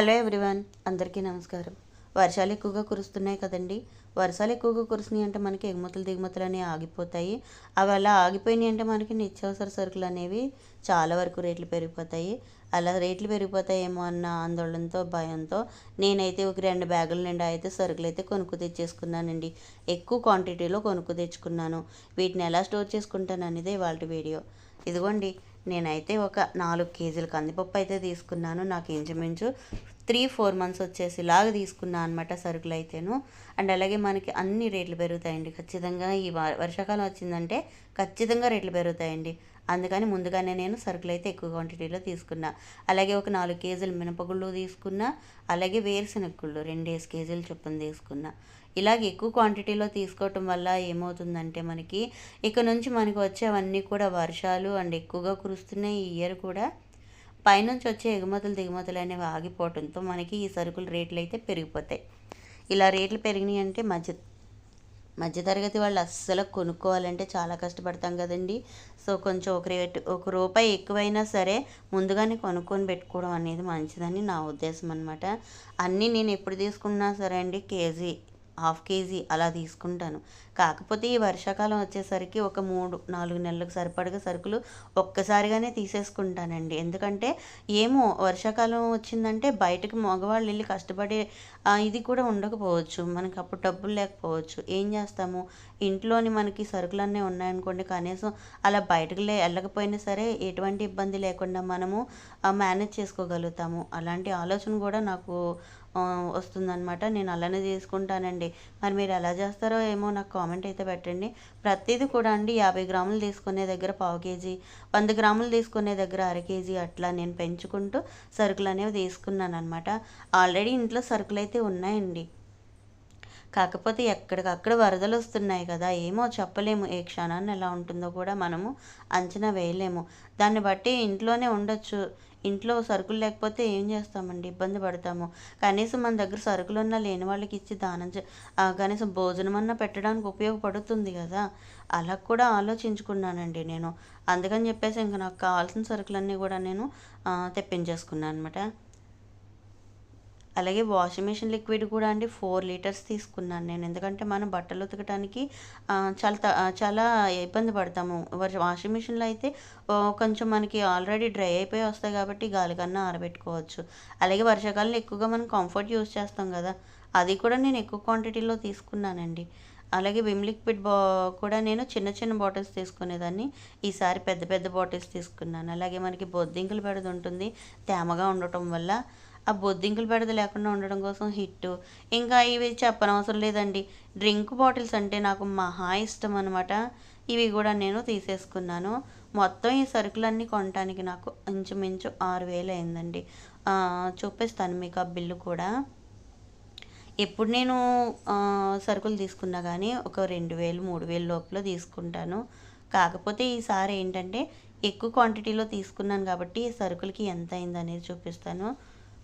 Hello everyone అందరికీ నమస్కారం. వర్షాలు ఎక్కువగా కురుస్తున్నాయి కదండి. వర్షాలు ఎక్కువగా కురుస్తున్నాయి అంటే మనకి ఎగుమతులు దిగుమతులు అనేవి ఆగిపోతాయి. అవి అలా ఆగిపోయినాయి అంటే మనకి నిత్యావసర సరుకులు అనేవి చాలా వరకు రేట్లు పెరిగిపోతాయి. అలా రేట్లు పెరిగిపోతాయేమో అన్న ఆందోళనతో భయంతో నేనైతే ఒక రెండు బ్యాగుల నిండా అయితే సరుకులు అయితే కొనుక్కు తెచ్చేసుకున్నానండి. ఎక్కువ క్వాంటిటీలో కొనుక్కు తెచ్చుకున్నాను. వీటిని ఎలా స్టోర్ చేసుకుంటాను అనేది వాళ్ళ వీడియో. ఇదిగోండి నేనైతే ఒక నాలుగు కేజీల కందిపప్పు అయితే తీసుకున్నాను. నాకు ఇంచుమించు త్రీ ఫోర్ మంత్స్ వచ్చేసి లాగా తీసుకున్నా అనమాట సరుకులు అయితేను. అండ్ అలాగే మనకి అన్ని రేట్లు పెరుగుతాయండి. ఖచ్చితంగా ఈ వర్షాకాలం వచ్చిందంటే ఖచ్చితంగా రేట్లు పెరుగుతాయండి. అందుకని ముందుగానే నేను సరుకులు అయితే ఎక్కువ క్వాంటిటీలో తీసుకున్నా. అలాగే ఒక నాలుగు కేజీలు మినపగుళ్ళు తీసుకున్నా. అలాగే వేరుశనగ గుళ్ళు రెండేసి కేజీలు చొప్పున తీసుకున్నా. ఇలాగ ఎక్కువ క్వాంటిటీలో తీసుకోవటం వల్ల ఏమవుతుందంటే మనకి ఇక నుంచి మనకు వచ్చేవన్నీ కూడా వర్షాలు అండ్ ఎక్కువగా కురుస్తున్నాయి ఈ ఇయర్ కూడా పైనుంచి వచ్చే ఎగుమతులు దిగుమతులు అనేవి ఆగిపోవడంతో మనకి ఈ సరుకుల రేట్లు అయితే పెరిగిపోతాయి. ఇలా రేట్లు పెరిగినాయి అంటే మధ్య మధ్యతరగతి వాళ్ళు అస్సలు కొనుక్కోవాలంటే చాలా కష్టపడతాం కదండి. సో కొంచెం ఒక రేటు ఒక రూపాయి ఎక్కువైనా సరే ముందుగానే కొనుక్కొని పెట్టుకోవడం అనేది మంచిదని నా ఉద్దేశం అనమాట అన్నీ నేను ఎప్పుడు తీసుకున్నా సరే అండి కేజీ హాఫ్ కేజీ అలా తీసుకుంటాను. కాకపోతే ఈ వర్షాకాలం వచ్చేసరికి ఒక మూడు నాలుగు నెలలకు సరిపడగా సరుకులు ఒక్కసారిగానే తీసేసుకుంటానండి. ఎందుకంటే ఏమో వర్షాకాలం వచ్చిందంటే బయటకు మగవాళ్ళు వెళ్ళి కష్టపడే ఇది కూడా ఉండకపోవచ్చు. మనకి అప్పుడు డబ్బులు లేకపోవచ్చు. ఏం చేస్తాము? ఇంట్లోని మనకి సరుకులన్నీ ఉన్నాయనుకోండి కనీసం అలా బయటకు లే వెళ్ళకపోయినా సరే ఎటువంటి ఇబ్బంది లేకుండా మనము మేనేజ్ చేసుకోగలుగుతాము. అలాంటి ఆలోచన కూడా నాకు వస్తుందనమాట నేను అలానే తీసుకుంటానండి మరి మీరు ఎలా చేస్తారో ఏమో నాకు కామెంట్ అయితే పెట్టండి. ప్రతిదీ కూడా అండి యాభై గ్రాములు తీసుకునే దగ్గర పావు కేజీ వంద గ్రాములు తీసుకునే దగ్గర అర కేజీ అట్లా నేను పెంచుకుంటూ సరుకులు అనేవి తీసుకున్నాను అనమాట ఆల్రెడీ ఇంట్లో సరుకులు అయితే ఉన్నాయండి. కాకపోతే ఎక్కడికక్కడ వరదలు వస్తున్నాయి కదా ఏమో చెప్పలేము. ఏ క్షణాన్ని ఎలా ఉంటుందో కూడా మనము అంచనా వేయలేము. దాన్ని బట్టి ఇంట్లోనే ఉండొచ్చు. ఇంట్లో సరుకులు లేకపోతే ఏం చేస్తామండి? ఇబ్బంది పడతాము. కనీసం మన దగ్గర సరుకులు ఉన్నా లేని వాళ్ళకి ఇచ్చి దానం కనీసం భోజనం అన్నా పెట్టడానికి ఉపయోగపడుతుంది కదా? అలా కూడా ఆలోచించుకున్నానండి నేను. అందుకని చెప్పేసి ఇంకా నాకు కావాల్సిన సరుకులన్నీ కూడా నేను తెప్పించేసుకున్నాను అనమాట అలాగే వాషింగ్ మిషన్ లిక్విడ్ కూడా అండి ఫోర్ లీటర్స్ తీసుకున్నాను నేను. ఎందుకంటే మనం బట్టలు ఉతకడానికి చాలా చాలా ఇబ్బంది పడతాము. వాషింగ్ మిషన్లో అయితే కొంచెం మనకి ఆల్రెడీ డ్రై అయిపోయి వస్తాయి కాబట్టి గాలికన్నా ఆరబెట్టుకోవచ్చు. అలాగే వర్షాకాలంలో ఎక్కువగా మనం కంఫర్ట్ యూస్ చేస్తాం కదా అది కూడా నేను ఎక్కువ క్వాంటిటీలో తీసుకున్నానండి. అలాగే విమ్ లిక్విడ్ బా కూడా నేను చిన్న చిన్న బాటిల్స్ తీసుకునేదాన్ని. ఈసారి పెద్ద పెద్ద బాటిల్స్ తీసుకున్నాను. అలాగే మనకి బొద్దింకులు పెడదు ఉంటుంది తేమగా ఉండటం వల్ల ఆ బొద్దింకులు బెడద లేకుండా ఉండడం కోసం హిట్ ఇంకా ఇవి చెప్పనవసరం లేదండి. డ్రింక్ బాటిల్స్ అంటే నాకు మహా ఇష్టం అనమాట ఇవి కూడా నేను తీసేసుకున్నాను. మొత్తం ఈ సరుకులన్నీ కొనడానికి నాకు ఇంచుమించు ఆరు వేలు అయిందండి. చూపిస్తాను మీకు ఆ బిల్లు కూడా. ఎప్పుడు నేను సరుకులు తీసుకున్నా కానీ ఒక రెండు వేలు మూడు వేలు లోపల తీసుకుంటాను. కాకపోతే ఈసారి ఏంటంటే ఎక్కువ క్వాంటిటీలో తీసుకున్నాను కాబట్టి సరుకులకి ఎంత అయింది అనేది చూపిస్తాను.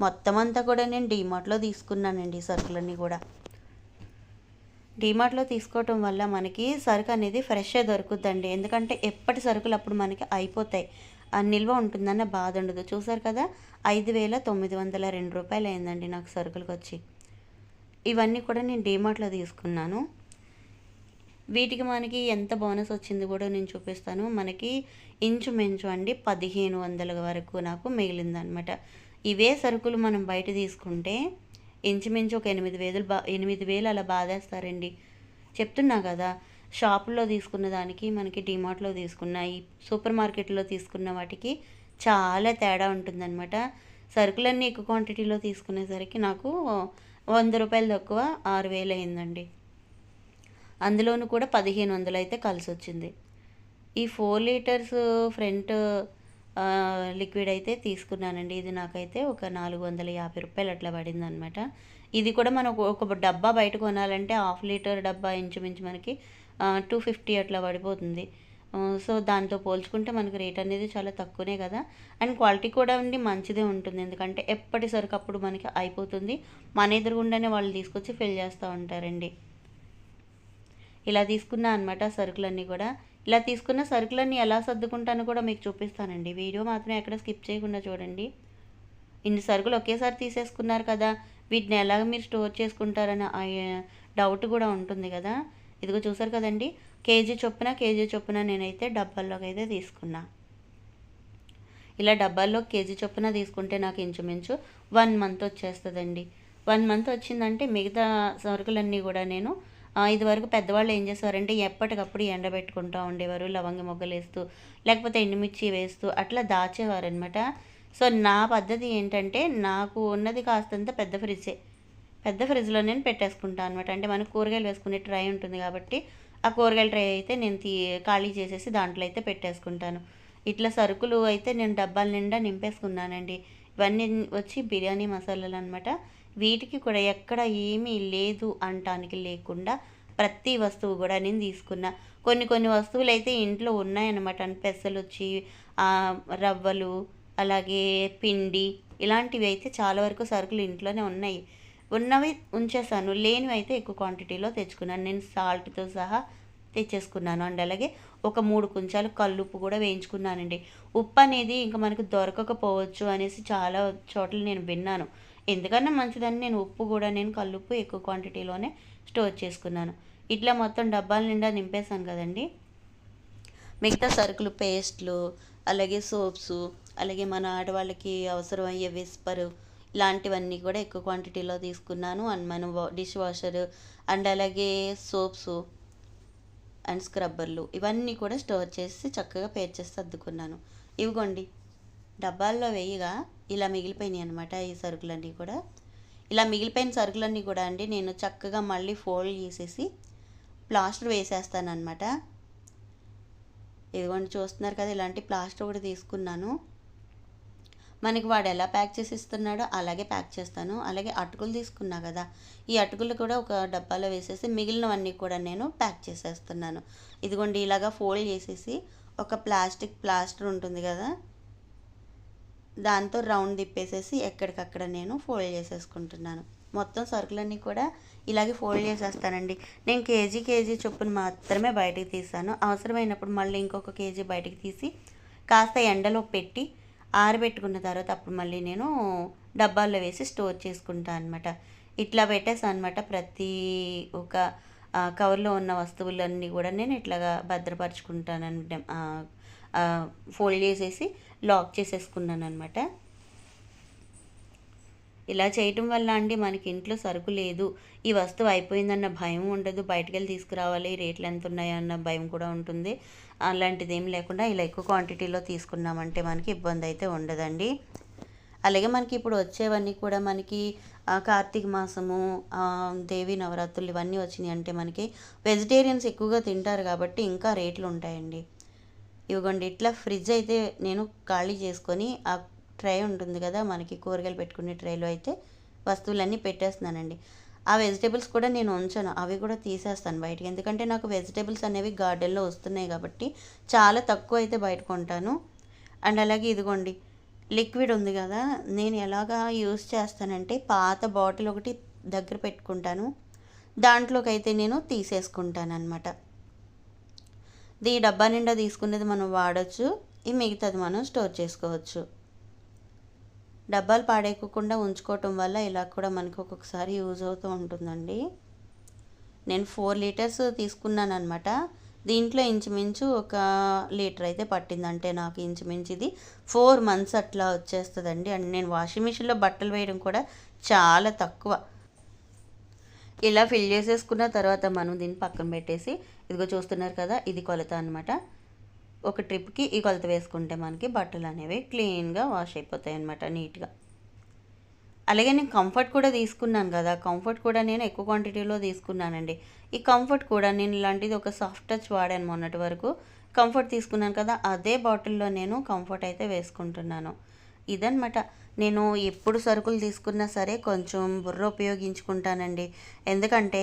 మొత్తం అంతా కూడా నేను డీమార్ట్లో తీసుకున్నానండి సరుకులన్నీ కూడా. డీమార్ట్లో తీసుకోవటం వల్ల మనకి సరుకు అనేది ఫ్రెష్గా దొరుకుద్దండి. ఎందుకంటే ఎప్పటి సరుకులు అప్పుడు మనకి అయిపోతాయి. ఆ నిల్వ ఉంటుందన్న బాధ ఉండదు. చూసారు కదా? ఐదు వేల తొమ్మిది వందల రెండు రూపాయలు అయిందండి నాకు సరుకులకు వచ్చి. ఇవన్నీ కూడా నేను డీమార్ట్లో తీసుకున్నాను. వీటికి మనకి ఎంత బోనస్ వచ్చింది కూడా నేను చూపిస్తాను. మనకి ఇంచుమించు అండి పదిహేను వందల వరకు నాకు మిగిలిందనమాట ఇవే సరుకులు మనం బయట తీసుకుంటే ఇంచుమించు ఒక ఎనిమిది వేలు బా ఎనిమిది వేలు అలా బాధేస్తారండి. చెప్తున్నా కదా షాపుల్లో తీసుకున్న దానికి మనకి డిమార్ట్లో తీసుకున్న ఈ సూపర్ మార్కెట్లో తీసుకున్న వాటికి చాలా తేడా ఉంటుందన్నమాట. సరుకులన్నీ ఎక్కువ క్వాంటిటీలో తీసుకునేసరికి నాకు వంద రూపాయలు తక్కువ ఆరు వేలు అయిందండి. అందులోనూ కూడా పదిహేను వందలు అయితే కలిసి వచ్చింది ఈ ఫోర్ లీటర్స్ ఫ్రంట్ లిక్విడ్ అయితే తీసుకున్నానండి. ఇది నాకైతే ఒక నాలుగు వందల యాభై రూపాయలు అట్లా పడింది అనమాట ఇది కూడా మనం ఒక డబ్బా బయట కొనాలంటే హాఫ్ లీటర్ డబ్బా ఇంచుమించు మనకి టూ ఫిఫ్టీ అట్లా పడిపోతుంది. సో దాంతో పోల్చుకుంటే మనకి రేట్ అనేది చాలా తక్కువనే కదా. అండ్ క్వాలిటీ కూడా ఉండి మంచిదే ఉంటుంది. ఎందుకంటే ఎప్పటిసరికి అప్పుడు మనకి అయిపోతుంది. మన ఎదురుగుండానే వాళ్ళు తీసుకొచ్చి ఫిల్ చేస్తూ ఉంటారండి. ఇలా తీసుకున్నా అనమాట సరుకులన్నీ కూడా. ఇలా తీసుకున్న సరుకులన్నీ ఎలా సర్దుకుంటానో కూడా మీకు చూపిస్తానండి. వీడియో మాత్రం ఎక్కడ స్కిప్ చేయకుండా చూడండి. ఇన్ని సరుకులు ఒకేసారి తీసేసుకున్నారు కదా వీటిని ఎలాగ మీరు స్టోర్ చేసుకుంటారని డౌట్ కూడా ఉంటుంది కదా. ఇదిగో చూసారు కదండి కేజీ చొప్పున కేజీ చొప్పున నేనైతే డబ్బాల్లోకి అయితే తీసుకున్నా. ఇలా డబ్బాల్లో కేజీ చొప్పున తీసుకుంటే నాకు ఇంచుమించు వన్ మంత్ వచ్చేస్తుందండి. వన్ మంత్ వచ్చిందంటే మిగతా సరుకులన్నీ కూడా నేను ఇదివరకు పెద్దవాళ్ళు ఏం చేసేవారంటే ఎప్పటికప్పుడు ఎండబెట్టుకుంటూ ఉండేవారు లవంగి మొగ్గలు వేస్తూ లేకపోతే ఎండుమిర్చి వేస్తూ అట్లా దాచేవారనమాట సో నా పద్ధతి ఏంటంటే నాకు ఉన్నది కాస్తంత పెద్ద ఫ్రిడ్జే. పెద్ద ఫ్రిడ్జ్లో నేను పెట్టేసుకుంటాను అనమాట అంటే మనకు కూరగాయలు వేసుకునే ట్రై ఉంటుంది కాబట్టి ఆ కూరగాయల ట్రై అయితే నేను తీ ఖాళీ చేసేసి దాంట్లో అయితే పెట్టేసుకుంటాను. ఇట్లా సరుకులు అయితే నేను డబ్బాల నిండా నింపేసుకున్నానండి. ఇవన్నీ వచ్చి బిర్యానీ మసాలాలు అనమాట వీటికి కూడా ఎక్కడ ఏమీ లేదు అంటానికి లేకుండా ప్రతి వస్తువు కూడా నేను తీసుకున్నా. కొన్ని కొన్ని వస్తువులు అయితే ఇంట్లో ఉన్నాయన్నమాట. పెసలు వచ్చి రవ్వలు అలాగే పిండి ఇలాంటివి అయితే చాలా వరకు సరుకులు ఇంట్లోనే ఉన్నాయి. ఉన్నవి ఉంచేసాను. లేనివి అయితే ఎక్కువ క్వాంటిటీలో తెచ్చుకున్నాను. నేను సాల్ట్తో సహా తెచ్చేసుకున్నాను. అండ్ అలాగే ఒక మూడు కుంచాలు కల్లుప్పు కూడా వేయించుకున్నానండి. ఉప్పు అనేది ఇంకా మనకు దొరకకపోవచ్చు అనేసి చాలా చోట్ల నేను విన్నాను. ఎందుకన్నా మంచిదని నేను ఉప్పు కూడా నేను కల్లుప్పు ఎక్కువ క్వాంటిటీలోనే స్టోర్ చేసుకున్నాను. ఇట్లా మొత్తం డబ్బాల నిండా నింపేశాను కదండి. మిగతా సరుకులు పేస్ట్లు అలాగే సోప్స్ అలాగే మన ఆడవాళ్ళకి అవసరమయ్యే విస్పర్ ఇలాంటివన్నీ కూడా ఎక్కువ క్వాంటిటీలో తీసుకున్నాను. అండ్ మన డిష్ వాషర్ అండ్ అలాగే సోప్స్ అండ్ స్క్రబ్బర్లు ఇవన్నీ కూడా స్టోర్ చేసి చక్కగా పేర్ చేసి సర్దుకున్నాను ఇవిగోండి డబ్బాల్లో వేయగా ఇలా మిగిలిపోయినాయి అనమాట ఈ సరుకులన్నీ కూడా. ఇలా మిగిలిపోయిన సరుకులన్నీ కూడా అండి నేను చక్కగా మళ్ళీ ఫోల్డ్ చేసేసి ప్లాస్టర్ వేసేస్తాను ఇదిగోండి చూస్తున్నారు కదా ఇలాంటి ప్లాస్టర్ కూడా తీసుకున్నాను. మనకి వాడు ఎలా ప్యాక్ చేసి ఇస్తున్నాడో అలాగే ప్యాక్ చేస్తాను. అలాగే అటుకులు తీసుకున్నా కదా ఈ అటుకులు కూడా ఒక డబ్బాలో వేసేసి మిగిలినవన్నీ కూడా నేను ప్యాక్ చేసేస్తున్నాను. ఇదిగోండి ఇలాగా ఫోల్డ్ చేసేసి ఒక ప్లాస్టిక్ ప్లాస్టర్ ఉంటుంది కదా దాంతో రౌండ్ తిప్పేసేసి ఎక్కడికక్కడ నేను ఫోల్డ్ చేసేసుకుంటున్నాను. మొత్తం సరుకులన్నీ కూడా ఇలాగే ఫోల్డ్ చేసేస్తానండి. నేను కేజీ కేజీ చొప్పున మాత్రమే బయటికి తీసాను. అవసరమైనప్పుడు మళ్ళీ ఇంకొక కేజీ బయటికి తీసి కాస్త ఎండలో పెట్టి ఆరబెట్టుకున్న తర్వాత అప్పుడు మళ్ళీ నేను డబ్బాల్లో వేసి స్టోర్ చేసుకుంటాను అనమాట ఇట్లా పెట్టేసాను అనమాట ప్రతి ఒక కవర్లో ఉన్న వస్తువులన్నీ కూడా నేను ఇట్లాగా భద్రపరుచుకుంటాను ఫోల్డ్ చేసేసి లాక్ చేసేసుకున్నాను అనమాట ఇలా చేయటం వల్ల అండి మనకి ఇంట్లో సరుకు లేదు. ఈ వస్తువు అయిపోయిందన్న భయం ఉండదు. బయటకు వెళ్ళి తీసుకురావాలి. రేట్లు ఎంత ఉన్నాయన్న భయం కూడా ఉంటుంది. అలాంటిది ఏం లేకుండా ఇలా ఎక్కువ క్వాంటిటీలో తీసుకున్నామంటే మనకి ఇబ్బంది అయితే ఉండదండి. అలాగే మనకి ఇప్పుడు వచ్చేవన్నీ కూడా మనకి కార్తీక మాసము దేవి నవరాత్రులు ఇవన్నీ వచ్చినాయి అంటే మనకి వెజిటేరియన్స్ ఎక్కువగా తింటారు కాబట్టి ఇంకా రేట్లు ఉంటాయండి. ఇవ్వండి. ఇట్లా ఫ్రిడ్జ్ అయితే నేను ఖాళీ చేసుకొని ఆ ట్రే ఉంటుంది కదా మనకి కూరగాయలు పెట్టుకునే ట్రేలో అయితే వస్తువులన్నీ పెట్టేస్తున్నానండి. ఆ వెజిటేబుల్స్ కూడా నేను ఉంచాను. అవి కూడా తీసేస్తాను బయటికి. ఎందుకంటే నాకు వెజిటేబుల్స్ అనేవి గార్డెన్లో వస్తున్నాయి కాబట్టి చాలా తక్కువ అయితే బయట కొంటాను. అండ్ అలాగే ఇదిగోండి లిక్విడ్ ఉంది కదా నేను ఎలాగా యూస్ చేస్తానంటే పాత బాటిల్ ఒకటి దగ్గర పెట్టుకుంటాను. దాంట్లోకి అయితే నేను తీసేసుకుంటాను అనమాట ఈ డబ్బా నిండా తీసుకునేది మనం వాడచ్చు. ఈ మిగతాది మనం స్టోర్ చేసుకోవచ్చు. డబ్బాలు పాడేయకుండా ఉంచుకోవటం వల్ల ఇలా కూడా మనకి ఒక్కొక్కసారి యూజ్ అవుతూ ఉంటుందండి. నేను ఫోర్ లీటర్స్ తీసుకున్నాను అనమాట దీంట్లో ఇంచుమించు ఒక లీటర్ అయితే పట్టిందంటే నాకు ఇంచుమించు ఇది ఫోర్ మంత్స్ అట్లా వచ్చేస్తుందండి. అండ్ నేను వాషింగ్ మిషన్లో బట్టలు వేయడం కూడా చాలా తక్కువ. ఇలా ఫిల్ చేసేసుకున్న తర్వాత మనం దీన్ని పక్కన పెట్టేసి ఇదిగో చూస్తున్నారు కదా ఇది కొలత అనమాట ఒక ట్రిప్కి ఈ కొలత వేసుకుంటే మనకి బట్టలు అనేవి క్లీన్గా వాష్ అయిపోతాయి అనమాట నీట్గా అలాగే నేను కంఫర్ట్ కూడా తీసుకున్నాను కదా కంఫర్ట్ కూడా నేను ఎక్కువ క్వాంటిటీలో తీసుకున్నానండి. ఈ కంఫర్ట్ కూడా నేను ఇలాంటిది ఒక సాఫ్ట్ టచ్ వాడాను మొన్నటి వరకు. కంఫర్ట్ తీసుకున్నాను కదా అదే బాటిల్లో నేను కంఫర్ట్ అయితే వేసుకుంటున్నాను. ఇదనమాట నేను ఎప్పుడు సరుకులు తీసుకున్నా సరే కొంచెం బుర్ర ఉపయోగించుకుంటానండి. ఎందుకంటే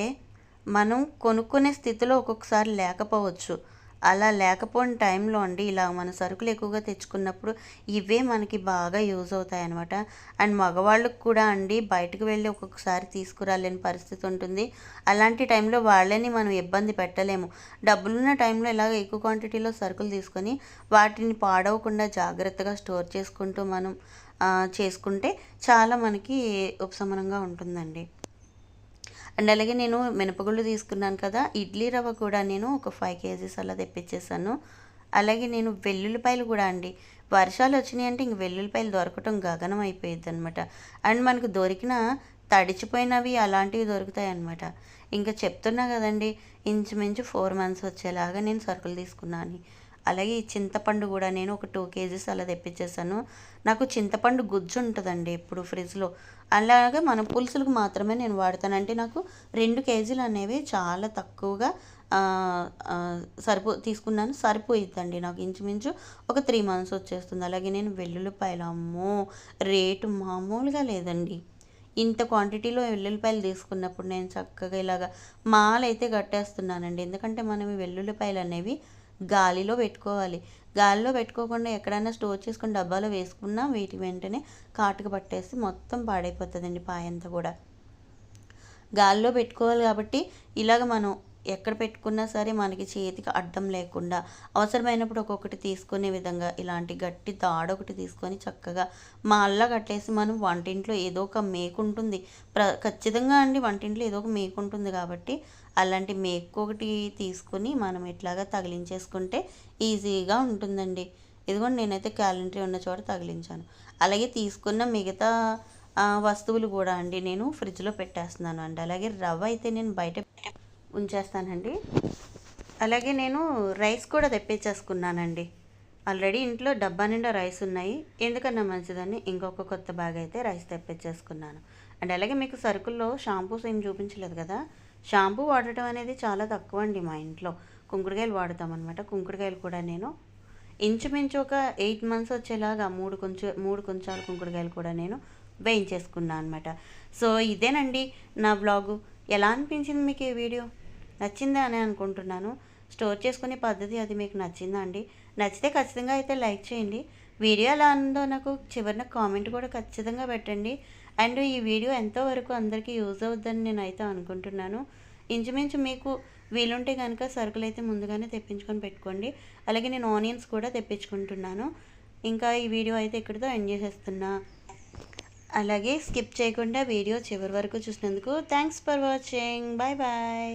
మనం కొనుక్కునే స్థితిలో ఒక్కొక్కసారి లేకపోవచ్చు. అలా లేకపోయిన టైంలో అండి ఇలా మన సరుకులు ఎక్కువగా తెచ్చుకున్నప్పుడు ఇవే మనకి బాగా యూజ్ అవుతాయి అనమాట అండ్ మగవాళ్ళకు కూడా అండి బయటకు వెళ్ళి ఒక్కొక్కసారి తీసుకురాలేని పరిస్థితి ఉంటుంది. అలాంటి టైంలో వాళ్ళని మనం ఇబ్బంది పెట్టలేము. డబ్బులున్న టైంలో ఇలాగ ఎక్కువ క్వాంటిటీలో సరుకులు తీసుకొని వాటిని పాడవకుండా జాగ్రత్తగా స్టోర్ చేసుకుంటూ మనం చేసుకుంటే చాలా మనకి ఉపశమనంగా ఉంటుందండి. అండ్ అలాగే నేను మినపగుళ్ళు తీసుకున్నాను కదా ఇడ్లీ రవ్వ కూడా నేను ఒక ఫైవ్ కేజీస్ అలా తెప్పించేసాను అలాగే నేను వెల్లుల్లిపాయలు కూడా అండి. వర్షాలు వచ్చినాయి అంటే ఇంక వెల్లుల్లిపాయలు దొరకటం గగనం అయిపోయింది అనమాట అండ్ మనకు దొరికిన తడిచిపోయినవి అలాంటివి దొరుకుతాయి అనమాట ఇంకా చెప్తున్నా కదండి ఇంచుమించు ఫోర్ మంత్స్ వచ్చేలాగా నేను సరుకులు తీసుకున్నాను. అలాగే ఈ చింతపండు కూడా నేను ఒక టూ కేజీస్ అలా తెప్పించేసాను. నాకు చింతపండు గుజ్జు ఉంటుందండి ఎప్పుడు ఫ్రిడ్జ్లో. అలాగే మన పులుసులకు మాత్రమే నేను వాడతాను. అంటే నాకు రెండు కేజీలు అనేవి చాలా తక్కువగా సరిపో తీసుకున్నాను. సరిపోయిద్దండి నాకు ఇంచుమించు ఒక త్రీ మంత్స్ వచ్చేస్తుంది. అలాగే నేను వెల్లుల్లిపాయలు అమ్మో రేటు మామూలుగా లేదండి. ఇంత క్వాంటిటీలో వెల్లుల్లిపాయలు తీసుకున్నప్పుడు నేను చక్కగా ఇలాగా మాలైతే కట్టేస్తున్నానండి. ఎందుకంటే మనం వెల్లుల్లిపాయలు అనేవి గాలిలో పెట్టుకోవాలి. గాలిలో పెట్టుకోకుండా ఎక్కడైనా స్టోర్ చేసుకుని డబ్బాలో వేసుకున్నా వీటి వెంటనే కాటుకు పట్టేసి మొత్తం పాడైపోతుందండి పాయంతా కూడా. గాలిలో పెట్టుకోవాలి కాబట్టి ఇలాగ మనం ఎక్కడ పెట్టుకున్నా సరే మనకి చేతికి అడ్డం లేకుండా అవసరమైనప్పుడు ఒక్కొక్కటి తీసుకునే విధంగా ఇలాంటి గట్టి తాడు ఒకటి తీసుకొని చక్కగా మాల్లా కట్టేసి మనం వంటింట్లో ఏదో ఒక మేకు ఉంటుంది ప్ర ఖచ్చితంగా అండి వంటింట్లో ఏదో ఒక మేకు ఉంటుంది కాబట్టి అలాంటి మేకు ఒకటి తీసుకుని మనం ఇట్లాగా తగిలించేసుకుంటే ఈజీగా ఉంటుందండి. ఇదిగోండి నేనైతే క్యాలెండరీ ఉన్న చోట తగిలించాను. అలాగే తీసుకున్న మిగతా వస్తువులు కూడా అండి నేను ఫ్రిడ్జ్లో పెట్టేస్తున్నాను అండి. అలాగే రవ్వ అయితే నేను బయట ఉంచేస్తానండి. అలాగే నేను రైస్ కూడా తెప్పించేసుకున్నానండి. ఆల్రెడీ ఇంట్లో డబ్బా నిండా రైస్ ఉన్నాయి. ఎందుకన్నా మంచిదని ఇంకొక కొత్త బ్యాగ్ అయితే రైస్ తెప్పించేసుకున్నాను. అండ్ అలాగే మీకు సరుకుల్లో షాంపూస్ ఏం చూపించలేదు కదా? షాంపూ వాడటం అనేది చాలా తక్కువ అండి మా ఇంట్లో. కుంకుడుకాయలు వాడతాం అనమాట కుంకుడుకాయలు కూడా నేను ఇంచుమించు ఒక ఎయిట్ మంత్స్ వచ్చేలాగా మూడు కొంచెం మూడు కొంచాలు కుంకుడుకాయలు కూడా నేను వేయించేసుకున్నాను అనమాట సో ఇదేనండి నా బ్లాగు. ఎలా అనిపించింది మీకు ఈ వీడియో? నచ్చిందా అని అనుకుంటున్నాను. స్టోర్ చేసుకునే పద్ధతి అది మీకు నచ్చిందా అండి? నచ్చితే ఖచ్చితంగా అయితే లైక్ చేయండి. వీడియో ఎలా ఉందో నాకు చివరిన కామెంట్ కూడా ఖచ్చితంగా పెట్టండి. అండ్ ఈ వీడియో ఎంతవరకు అందరికీ యూజ్ అవుద్దని నేను అయితే అనుకుంటున్నాను. ఇంచుమించు మీకు వీలుంటే కనుక సరుకులు అయితే ముందుగానే తెప్పించుకొని పెట్టుకోండి. అలాగే నేను ఆనియన్స్ కూడా తెప్పించుకుంటున్నాను. ఇంకా ఈ వీడియో అయితే ఇక్కడితో ఎండ్ చేసేస్తున్నా. అలాగే స్కిప్ చేయకుండా వీడియో చివరి వరకు చూసినందుకు thanks for watching. Bye bye.